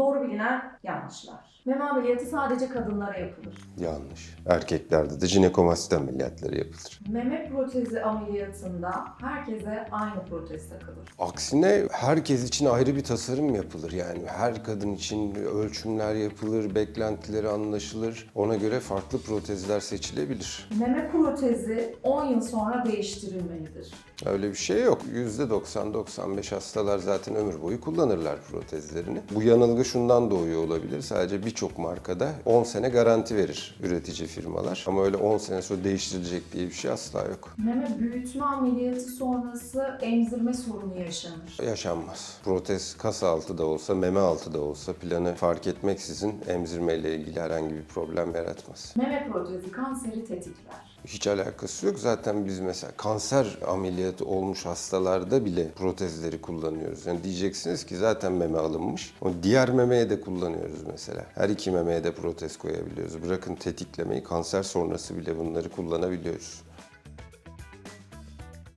Doğru bilinen yanlışlar. Meme ameliyatı sadece kadınlara yapılır. Yanlış. Erkeklerde de jinekomasti ameliyatları yapılır. Meme protezi ameliyatında herkese aynı protez takılır. Aksine herkes için ayrı bir tasarım yapılır. Yani her kadın için ölçümler yapılır, beklentileri anlaşılır. Ona göre farklı protezler seçilebilir. Meme protezi 10 yıl sonra değiştirilmelidir. Öyle bir şey yok. %90-95 hastalar zaten ömür boyu kullanırlar protezlerini. Bu yanılgı şundan doğuyor olabilir. Sadece birçok markada 10 sene garanti verir üretici firmalar. Ama öyle 10 sene sonra değiştirilecek diye bir şey asla yok. Meme büyütme ameliyatı sonrası emzirme sorunu yaşanır. Yaşanmaz. Protez kas altı da olsa, meme altı da olsa planı fark etmeksizin emzirmeyle ilgili herhangi bir problem yaratmaz. Meme protezi kanseri tetikler. Hiç alakası yok. Zaten biz mesela kanser ameliyatı olmuş hastalarda bile protezleri kullanıyoruz. Yani diyeceksiniz ki zaten meme alınmış. O diğer memeye de kullanıyoruz mesela. Her iki memeye de protez koyabiliyoruz. Bırakın tetiklemeyi kanser sonrası bile bunları kullanabiliyoruz.